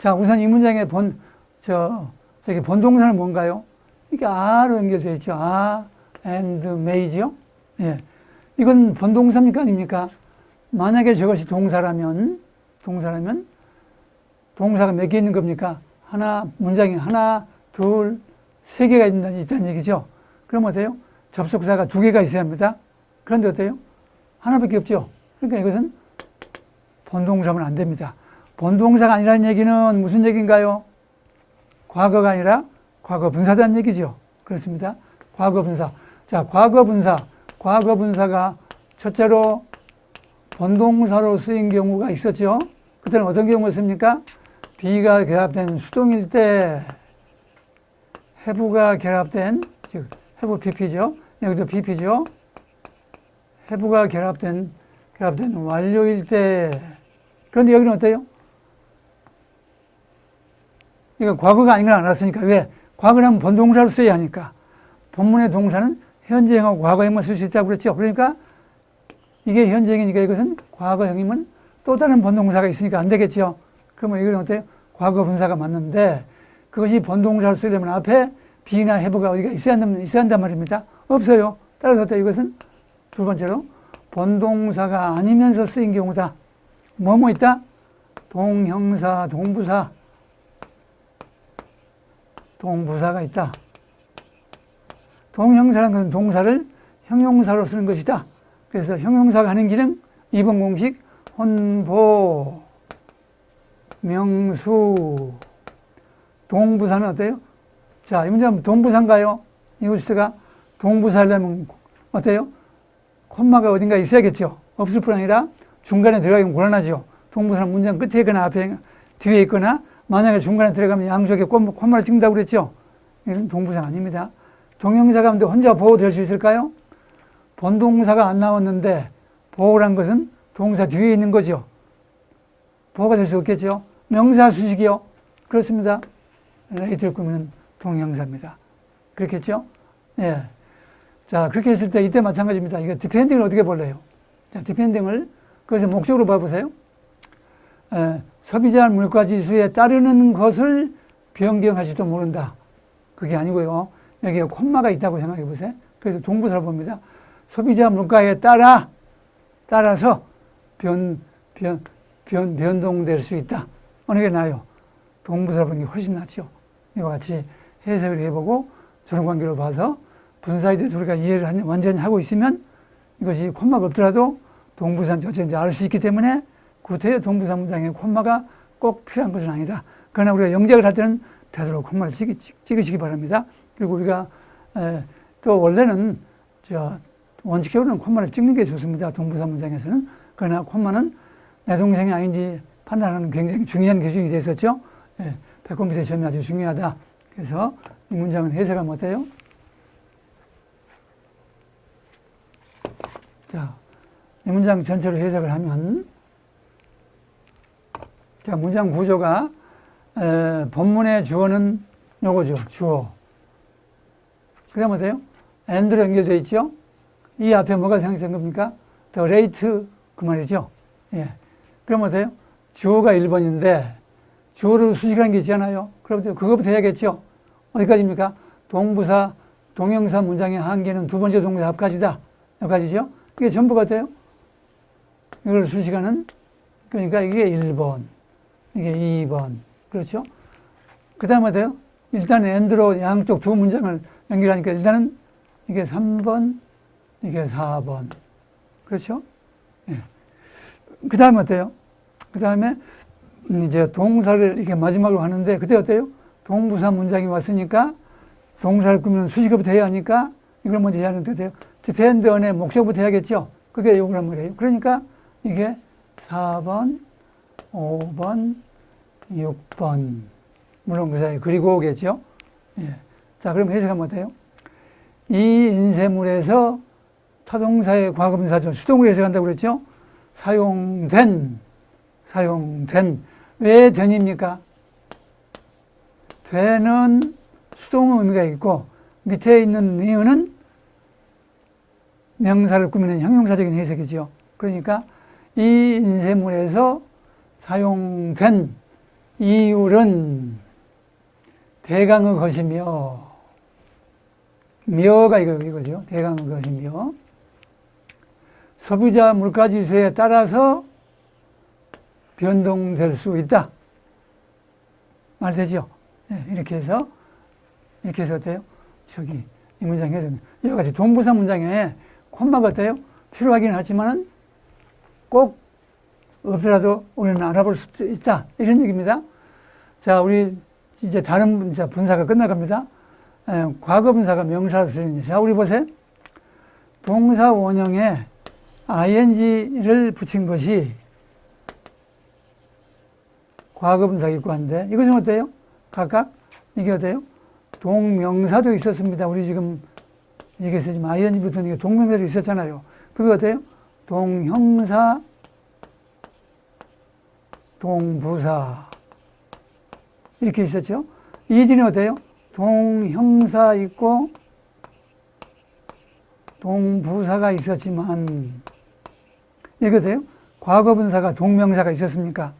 자, 우선 이 문장의 본, 저, 저기 본동사는 뭔가요? 이게 a로 연결되어 있죠. are and may죠. 예. 이건 본동사입니까? 아닙니까? 만약에 저것이 동사라면, 동사라면, 동사가 몇 개 있는 겁니까? 하나, 문장이 하나, 둘, 세 개가 있다는, 있다는 얘기죠. 그럼 어때요? 접속사가 두 개가 있어야 합니다. 그런데 어때요? 하나밖에 없죠. 그러니까 이것은 본동사면 안 됩니다. 본동사가 아니라는 얘기는 무슨 얘기인가요? 과거가 아니라 과거 분사자는 얘기죠. 그렇습니다. 과거 분사. 자, 과거 분사. 과거 분사가 첫째로 본동사로 쓰인 경우가 있었죠. 그때는 어떤 경우가 습니까 B가 결합된 수동일 때 해부가 결합된 즉 해부 BP죠. 여기도 BP죠. 해부가 결합된 결합된 완료일 때 그런데 여기는 어때요? 이거 과거가 아닌 걸 알았으니까 왜? 과거라면 본동사로 써야 하니까 본문의 동사는 현재형하고 과거형만 쓸 수 있다고 그랬죠. 그러니까 이게 현재형이니까 이것은 과거형이면 또 다른 본동사가 있으니까 안 되겠죠. 그러면 이건 어때요? 과거 분사가 맞는데 그것이 본동사로 쓰려면 앞에 be나 have가 어디가 있어야 한다면 있어야 한단 말입니다. 없어요. 따라서 어때요? 이것은 두 번째로 본동사가 아니면서 쓰인 경우다. 뭐뭐 있다? 동형사, 동부사, 동부사가 있다. 동형사라는 것은 동사를 형용사로 쓰는 것이다. 그래서 형용사가 하는 기능 2번 공식 혼보 명수 동부사는 어때요? 자, 이 문제는 동부사인가요? 이것가 동부사려면 어때요? 콤마가 어딘가 있어야겠죠. 없을 뿐 아니라 중간에 들어가면 곤란하죠. 동부사는 문장 끝에 있거나 앞에 뒤에 있거나 만약에 중간에 들어가면 양쪽에 콤마를 찍는다고 그랬죠. 이건 동부사 아닙니다. 동형사 가운데 혼자 보호될 수 있을까요? 본동사가 안 나왔는데 보호란 것은 동사 뒤에 있는 거죠. 보호가 될 수 없겠죠. 명사 수식이요. 그렇습니다. 레이트를 꾸미는 동형사입니다. 그렇겠죠? 예. 자, 그렇게 했을 때 이때 마찬가지입니다. 이거 디펜딩을 어떻게 볼래요? 자, 디펜딩을 그래서 목적으로 봐보세요. 에, 소비자 물가 지수에 따르는 것을 변경할지도 모른다. 그게 아니고요. 여기에 콤마가 있다고 생각해 보세요. 그래서 동부사를 봅니다. 소비자 물가에 따라 따라서 변, 변, 변, 변동될 수 있다. 어느 게 나아요? 동부사를 보는 게 훨씬 낫죠. 이와 같이 해석을 해보고 저런 관계로 봐서 분사에 대해서 우리가 이해를 완전히 하고 있으면 이것이 콤마가 없더라도 동부사인지 어쩐지 알 수 있기 때문에 구태의 동부사 문장에 콤마가 꼭 필요한 것은 아니다. 그러나 우리가 영작을 할 때는 되도록 콤마를 찍, 으시기 바랍니다. 그리고 우리가 에, 또 원래는 저 원칙적으로는 콤마를 찍는 게 좋습니다. 동부사 문장에서는. 그러나 콤마는 내 동생이 아닌지 판단하는 굉장히 중요한 기준이 됐었죠. 예, 밑에 점이 아주 중요하다. 그래서 이 문장은 해석하면 어때요? 자, 이 문장 전체로 해석을 하면 자, 문장 구조가 에, 본문의 주어는 요거죠. 주어. 그 다음 어때요? and로 연결되어 있죠? 이 앞에 뭐가 생긴 겁니까? the rate 그 말이죠. 예. 그럼 어때요? 주어가 1번인데 주어를 수식하는 게 있잖아요. 그럼 그거부터 해야겠죠? 어디까지입니까? 동부사, 동영사 문장의 한계는 두 번째 동사 앞까지다. 여기까지죠? 이게 전부가 돼요. 이걸 수식하는, 그러니까 이게 1번, 이게 2번. 그렇죠? 그 다음에 돼요. 일단 엔드로 양쪽 두 문장을 연결하니까 일단은 이게 3번, 이게 4번. 그렇죠? 예. 그 다음에 어때요? 그 다음에 이제 동사를 이렇게 마지막으로 하는데 그때 어때요? 동부사 문장이 왔으니까 동사를 꾸미는 수식어부터 해야 하니까 이걸 먼저 해야 하는데 어때요? on의 목적부터 해야겠죠? 그게 요구란 말이에요. 그러니까 이게 4번, 5번, 6번. 물론 그 사이 그리고 오겠죠? 예. 자, 그럼 해석하면 어때요? 이 인쇄물에서 타동사의 과거분사죠. 수동으로 해석한다고 그랬죠? 사용된, 사용된. 왜 된입니까? 되는 수동 의미가 있고 밑에 있는 이유는 명사를 꾸미는 형용사적인 해석이죠. 그러니까 이 인쇄물에서 사용된 이율은 대강의 것이며 묘가 이거, 이거죠. 대강의 것이며 소비자 물가지수에 따라서 변동될 수 있다. 말되죠? 네, 이렇게 해서 이렇게 해서 어때요? 저기 이 문장에서 여러 가지 동부사 문장에 콤마가 어때요? 필요하기는 하지만은 꼭 없더라도 우리는 알아볼 수 있다. 이런 얘기입니다. 자, 우리 이제 다른 분사, 분사가 끝나갑니다. 에, 과거 분사가 명사로 쓰이는 자, 우리 보세요. 동사 원형에 ing를 붙인 것이 과거 분사가 있고 한데 이것은 어때요? 각각 이게 어때요? 동명사도 있었습니다. 우리 지금 얘기했어 지금 ing 붙은 이게 동명사도 있었잖아요. 그게 어때요? 동형사, 동부사 이렇게 있었죠. 이진이 어때요? 동형사 있고 동부사가 있었지만 이게 어때요? 과거분사가 동명사가 있었습니까?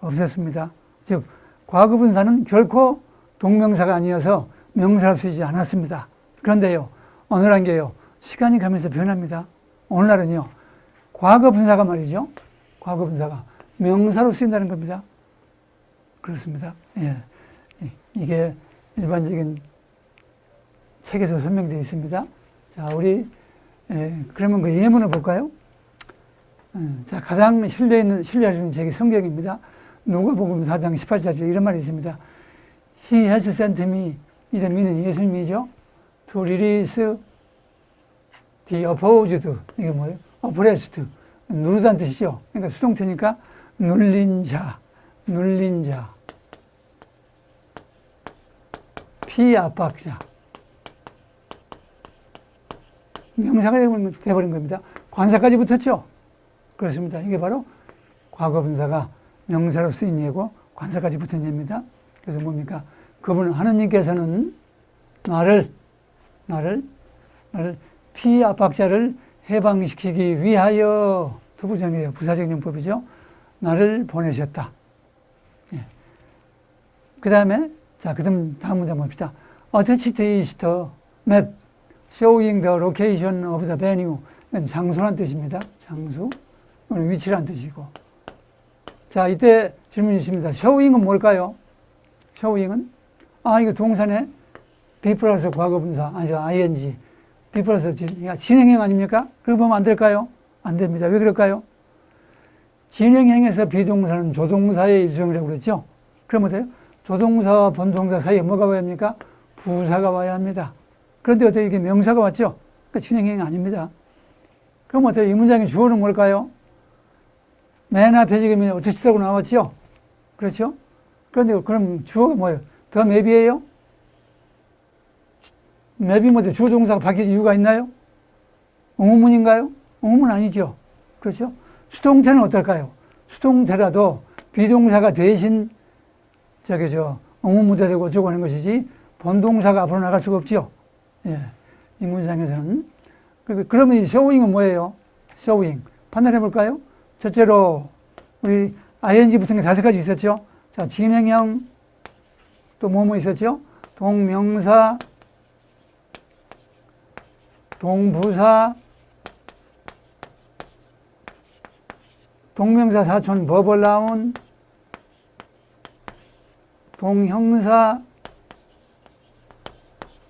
없었습니다. 즉 과거분사는 결코 동명사가 아니어서 명사로 쓰이지 않았습니다. 그런데요, 어느한 게요, 시간이 가면서 변합니다. 오늘날은요, 과거분사가 말이죠. 과거분사가 명사로 쓰인다는 겁니다. 그렇습니다. 예. 이게 일반적인 책에서 설명되어 있습니다. 자, 우리, 예, 그러면 그 예문을 볼까요? 음, 자, 가장 신뢰 있는, 있는 책이 성경입니다. 누가복음 4장 18절 이런 말이 있습니다. He has sent me, 이제 미는 예수님이죠. To release the opposed, 이게 뭐예요? oppressed, 누르다는 뜻이죠. 그러니까 수동태니까 눌린 자, 눌린 자, 피압박자. 명사가 되어버린 겁니다. 관사까지 붙었죠? 그렇습니다. 이게 바로 과거 분사가 명사로 쓰인 예고 관사까지 붙은 예입니다. 그래서 뭡니까? 그분 하느님께서는 나를 나를 나를 피압박자를 해방시키기 위하여 두 부정이에요. 부사적 용법이죠. 나를 보내셨다. 예. 그 다음에 자, 그 다음 다음 문장 봅시다. Attached is the map showing the location of the venue. 장소란 뜻입니다. 장소. 위치란 뜻이고. 자, 이때 질문이 있습니다. showing은 뭘까요? showing은? 아, 이거 동사네. be 플러스 과거분사, 아니죠. ing. be 플러스 진행형 아닙니까? 그렇게 보면 안 될까요? 안 됩니다. 왜 그럴까요? 진행형에서 비동사는 조동사의 일종이라고 그랬죠? 그러면 돼요? 조동사와 본동사 사이에 뭐가 와야 합니까? 부사가 와야 합니다. 그런데 어떻게 이게 명사가 왔죠? 그 진행형이 아닙니다. 그럼 어떻게 이 문장의 주어는 뭘까요? 맨 앞에 지금 어쩌시다고 나왔죠? 그렇죠? 그런데 그럼 주어가 뭐예요? 더 맵이에요? 맵이 뭐죠? 주어 동사가 바뀔 이유가 있나요? 의문인가요? 의문 아니죠. 그렇죠? 수동태는 어떨까요? 수동태라도 비동사가 대신 저기 저 의문문자 되고 어쩌고 하는 것이지 본동사가 앞으로 나갈 수가 없죠. 예. 이 문장에서는. 그러면 이 showing은 뭐예요? showing. 판단해 볼까요? 첫째로 우리 ing 붙은 게 다섯 가지 있었죠. 자, 진행형 또 뭐뭐 있었죠? 동명사, 동부사, 동명사 사촌 버벌 나온, 동형사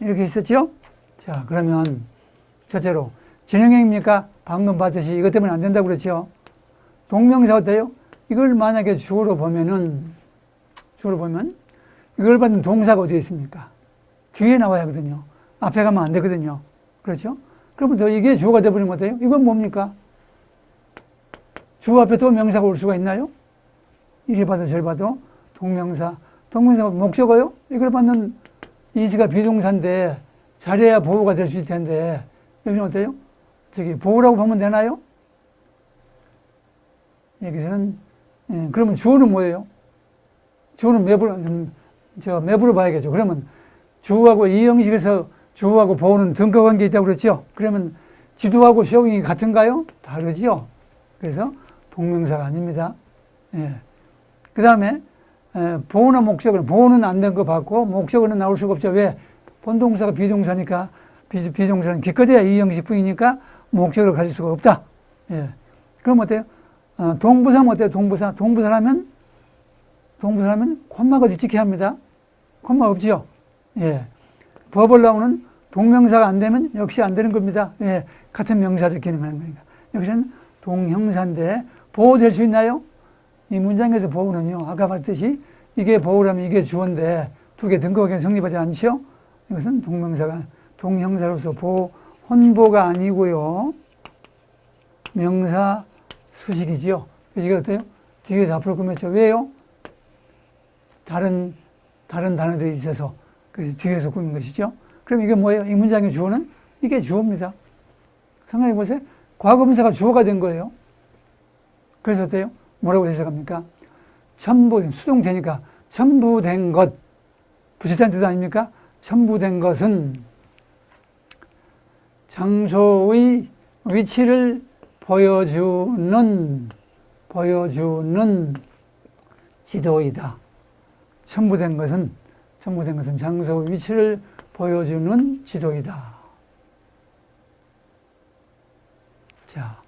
이렇게 있었죠? 자, 그러면 첫째로 진행형입니까? 방금 봤듯이 이것 때문에 안 된다고 그랬죠? 동명사 어때요? 이걸 만약에 주어로 보면은 주어로 보면 이걸 받는 동사가 어디에 있습니까? 뒤에 나와야 하거든요. 앞에 가면 안 되거든요. 그렇죠? 그러면 또 이게 주어가 되버리면 어때요? 이건 뭡니까? 주어 앞에 또 명사가 올 수가 있나요? 이리 봐도 저리 봐도 동명사. 동명사가 목적어요? 이걸 받는 이시가 비동사인데 잘해야 보호가 될 수 있을 텐데 여기는 어때요? 저기 보호라고 보면 되나요? 여기서는 예, 그러면 주어는 뭐예요? 주어는 매부로 음, 저 매부로 봐야겠죠. 그러면 주어하고 이 형식에서 주어하고 보호는 등가 관계 있다고 그랬죠. 그러면 지도하고 쇼잉이 같은가요? 다르지요. 그래서 동명사가 아닙니다. 예. 그 다음에 에, 보호나 목적은 보호는 안 된 거 받고 목적어는 나올 수가 없죠. 왜? 본동사가 비동사니까 비, 비동사는 기껏해야 이 형식 뿐이니까 목적어를 가질 수가 없다. 예. 그럼 어때요? 어, 동부사면 어때요? 동부사. 동부사라면 동부사라면 콤마가 뒤집게 합니다. 콤마 없지요? 예. 버벌 나오는 동명사가 안 되면 역시 안 되는 겁니다. 예. 같은 명사적 기능을 하는 거니까. 여기서는 동형사인데 보호될 수 있나요? 이 문장에서 보호는요, 아까 봤듯이 이게 보호라면 이게 주어인데 두 개 등거하게 성립하지 않죠? 이것은 동명사가 동형사로서 보호, 혼보가 아니고요. 명사 수식이지요. 그래서 이게 어때요? 뒤에서 앞으로 꾸몄죠. 왜요? 다른, 다른 단어들이 있어서 그 뒤에서 꾸민 것이죠. 그럼 이게 뭐예요? 이 문장의 주어는? 이게 주어입니다. 생각해 보세요. 과거분사가 주어가 된 거예요. 그래서 어때요? 뭐라고 해석합니까? 첨부, 수동태니까 첨부된 것. 부실산 뜻 아닙니까? 첨부된 것은 장소의 위치를 보여주는, 보여주는 지도이다. 첨부된 것은, 첨부된 것은 장소의 위치를 보여주는 지도이다. 자,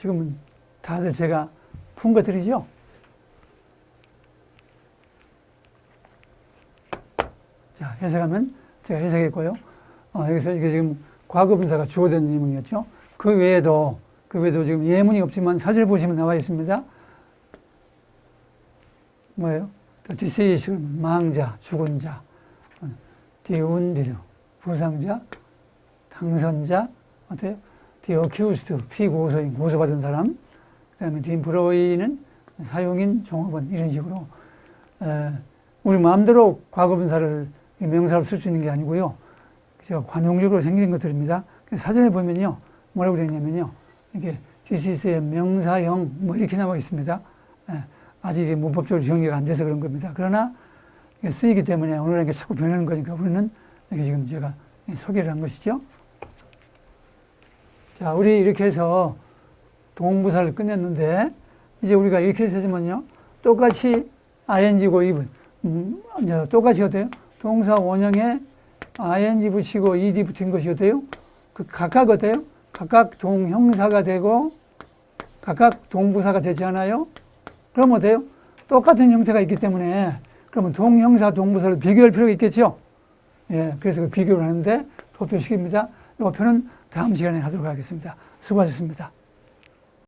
지금은 다들 제가 푼 것들이죠? 자, 해석하면 제가 해석했고요. 어, 여기서 이게 지금 과거 분사가 주어된 예문이었죠. 그 외에도, 그 외에도 지금 예문이 없지만 사진을 보시면 나와 있습니다. 뭐예요? 디세이스, 망자, 죽은 자, 디운디드, 부상자, 당선자, 어때요? 디어큐스트, 피고소인, 고소받은 사람, 그 다음에 디브로이는 사용인, 종업원, 이런 식으로, 에, 우리 마음대로 과거분사를 명사로 쓸 수 있는 게 아니고요. 제가 관용적으로 생긴 것들입니다. 사전에 보면요. 뭐라고 되어 있냐면요. 이게 디시스의 명사형 뭐 이렇게 나와 있습니다. 예, 아직 문법적으로 정리가 안 돼서 그런 겁니다. 그러나 쓰이기 때문에 오늘은 이게 자꾸 변하는 거니까 우리는 이게 지금 제가 소개를 한 것이죠. 자, 우리 이렇게 해서 동부사를 끝냈는데 이제 우리가 이렇게 해서 하지만요. 똑같이 ing고 입은 음, 똑같이 어때요? 동사 원형에 ing 붙이고 ed 붙인 것이 어때요? 그 각각 어때요? 각각 동형사가 되고 각각 동부사가 되지 않아요? 그럼 어때요? 똑같은 형태가 있기 때문에 그러면 동형사 동부사를 비교할 필요가 있겠죠? 예, 그래서 그 비교를 하는데 도표식입니다. 이 표는 다음 시간에 하도록 하겠습니다. 수고하셨습니다.